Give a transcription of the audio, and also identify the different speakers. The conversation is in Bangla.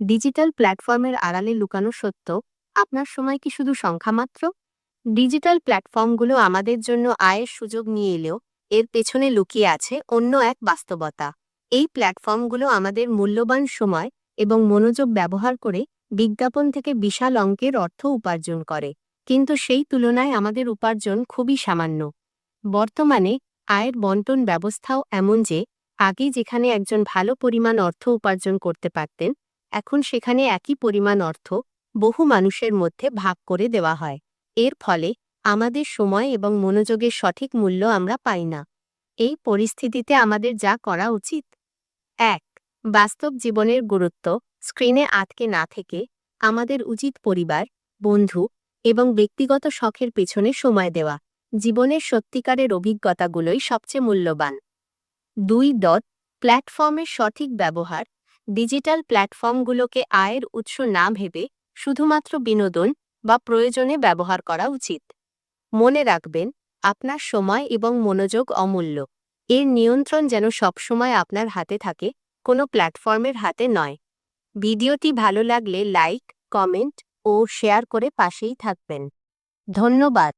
Speaker 1: ডিজিটাল প্ল্যাটফর্মের আড়ালে লুকানো সত্য আপনার সময় কি শুধু সংখ্যা মাত্র? ডিজিটাল প্ল্যাটফর্মগুলো আমাদের জন্য আয়ের সুযোগ নিয়ে এলেও, এর পেছনে লুকিয়ে আছে অন্য এক বাস্তবতা। এই প্ল্যাটফর্মগুলো আমাদের মূল্যবান সময় এবং মনোযোগ ব্যবহার করে বিজ্ঞাপন থেকে বিশাল অঙ্কের অর্থ উপার্জন করে। কিন্তু সেই তুলনায় আমাদের উপার্জন খুবই সামান্য। বর্তমানে, আয়ের বন্টন ব্যবস্থাও এমন যে, আগে যেখানে একজন ভালো পরিমাণ অর্থ উপার্জন করতে পারতেন এখন সেখানে একই পরিমাণ অর্থ বহু মানুষের মধ্যে ভাগ করে দেওয়া হয়। এর ফলে আমাদের সময় এবং মনোযোগের সঠিক মূল্য আমরা পাই না। এই পরিস্থিতিতে আমাদের যা করা উচিত। এক, বাস্তব জীবনের গুরুত্ব স্ক্রিনে আটকে না থেকে আমাদের উচিত পরিবার, বন্ধু এবং ব্যক্তিগত শখের পেছনে সময় দেওয়া। জীবনের সত্যিকারের অভিজ্ঞতাগুলোই সবচেয়ে মূল্যবান। দুই দত প্ল্যাটফর্মের সঠিক ব্যবহার ডিজিটাল প্ল্যাটফর্মগুলোকে আয়ের উৎস না ভেবে শুধুমাত্র বিনোদন বা প্রয়োজনে ব্যবহার করা উচিত। মনে রাখবেন, আপনার সময় এবং মনোযোগ অমূল্য। এর নিয়ন্ত্রণ যেন সবসময় আপনার হাতে থাকে, কোনো প্ল্যাটফর্মের হাতে নয়। ভিডিওটি ভালো লাগলে লাইক, কমেন্ট ও শেয়ার করে পাশেই থাকবেন। ধন্যবাদ।